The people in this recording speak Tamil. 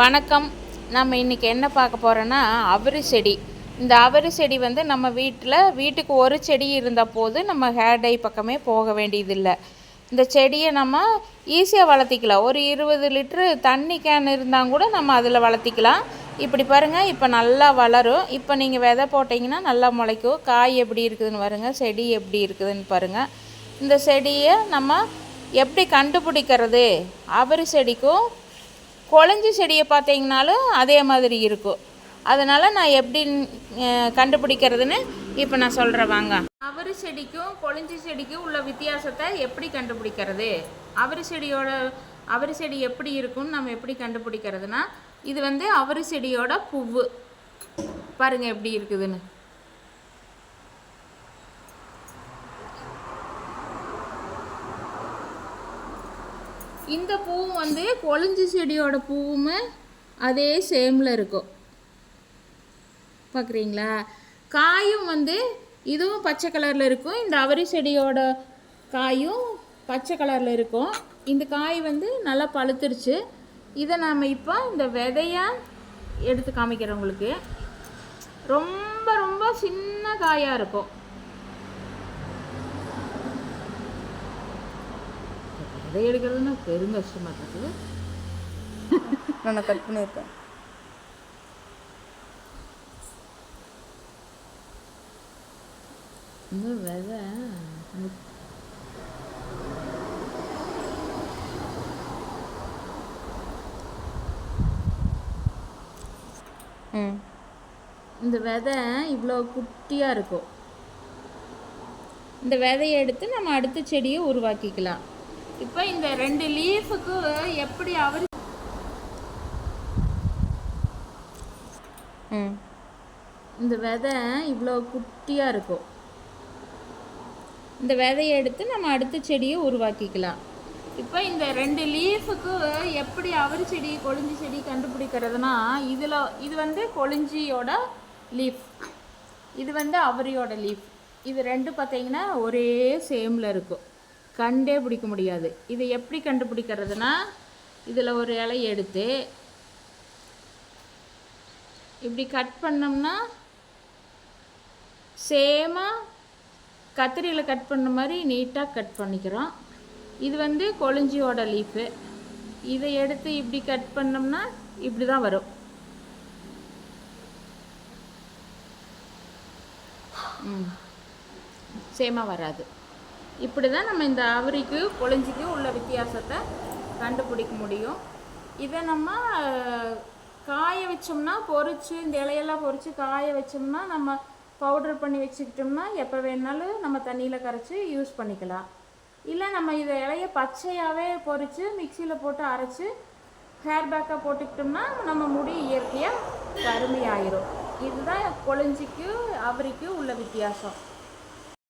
வணக்கம். நம்ம இன்றைக்கி என்ன பார்க்க போகிறோன்னா அவரி செடி. இந்த அவரி செடி வந்து நம்ம வீட்டில் வீட்டுக்கு ஒரு செடி இருந்த போது நம்ம ஹேர் டை பக்கமே போக வேண்டியதில்லை. இந்த செடியை நம்ம ஈஸியாக வளர்த்திக்கலாம். ஒரு இருபது லிட்ரு தண்ணி கேன் இருந்தால் கூட நம்ம அதில் வளர்த்திக்கலாம். இப்படி பாருங்கள் இப்போ நல்லா வளரும். இப்போ நீங்கள் விதை போட்டிங்கன்னா நல்லா முளைக்கும். காய் எப்படி இருக்குதுன்னு பாருங்கள் செடி எப்படி இருக்குதுன்னு பாருங்கள் இந்த செடியை நம்ம எப்படி கண்டுபிடிக்கிறது? அவரி செடிக்கும் குழஞ்சி செடியை பார்த்தீங்கனாலும் அதே மாதிரி இருக்கும். அதனால் நான் எப்படி கண்டுபிடிக்கிறதுன்னு இப்போ நான் சொல்கிறேன் வாங்க. அவரி செடிக்கும் கொழிஞ்சி செடிக்கும் உள்ள வித்தியாசத்தை எப்படி கண்டுபிடிக்கிறது? அவரி செடியோட அவரி செடி எப்படி இருக்கும்னு நம்ம எப்படி கண்டுபிடிக்கிறதுனா இது வந்து அவரி செடியோட பூவு. பாருங்க எப்படி இருக்குதுன்னு. இந்த பூவும் வந்து கொழிஞ்சி செடியோட பூவும் அதே சேமில் இருக்கும். பார்க்குறீங்களா காயும் வந்து இதுவும் பச்சை கலரில் இருக்கும். இந்த அவரி செடியோட காயும் பச்சை கலரில் இருக்கும். இந்த காய் வந்து நல்லா பழுத்துருச்சு. இதை நாம் இப்போ இந்த விதையாக எடுத்து காமிக்கிறேன் உங்களுக்கு. ரொம்ப ரொம்ப சின்ன காயாக இருக்கும். விதை எடுக்கிறதுனா பெரும் கஷ்டமாக இருக்குது. நான் கட் பண்ணியிருக்கேன். இந்த விதை இந்த விதை இவ்வளோ குட்டியாக இருக்கும். இந்த விதையை எடுத்து நம்ம அடுத்த செடியை உருவாக்கிக்கலாம். இப்போ இந்த ரெண்டு லீஃபுக்கு எப்படி அவரி இந்த விதை இவ்வளோ குட்டியாக இருக்கும் இந்த விதையை எடுத்து நம்ம அடுத்த செடியை உருவாக்கிக்கலாம். இப்போ இந்த ரெண்டு லீஃபுக்கு எப்படி அவரி செடி கொழிஞ்சி செடி கண்டுபிடிக்கிறதுனா இதில் இது வந்து கொழிஞ்சியோட லீஃப். இது வந்து அவரியோட லீஃப். இது ரெண்டு பார்த்தீங்கன்னா ஒரே சேமில் இருக்கும். கண்டே பிடிக்க முடியாது. இதை எப்படி கண்டுபிடிக்கிறதுனா இதில் ஒரு இலை எடுத்து இப்படி கட் பண்ணோம்னா சேமாக கத்திரியில் கட் பண்ண மாதிரி நீட்டாக கட் பண்ணிக்கிறோம். இது வந்து கொளிஞ்சியோட லீஃபு இதை எடுத்து இப்படி கட் பண்ணோம்னா இப்படி தான் வரும். ம். சேமாக வராது. இப்படி தான் நம்ம இந்த அவரிக்கு கொழிஞ்சிக்கு உள்ள வித்தியாசத்தை கண்டுபிடிக்க முடியும். இதை நம்ம காய வச்சோம்னா பொறிச்சு இந்த இலையெல்லாம் பொறிச்சு காய வச்சோம்னா நம்ம பவுடர் பண்ணி வச்சுக்கிட்டோம்னா எப்போ வேணாலும் நம்ம தண்ணியில் கரைச்சி யூஸ் பண்ணிக்கலாம். இல்லை நம்ம இதை இலைய பச்சையாகவே பொரித்து மிக்சியில் போட்டு அரைச்சி ஹேர் பேக்காக போட்டுக்கிட்டோம்னா நம்ம முடி இயற்கையாக கருமையாயிரும். இதுதான் கொழிஞ்சிக்கு அவரிக்கு உள்ள வித்தியாசம்.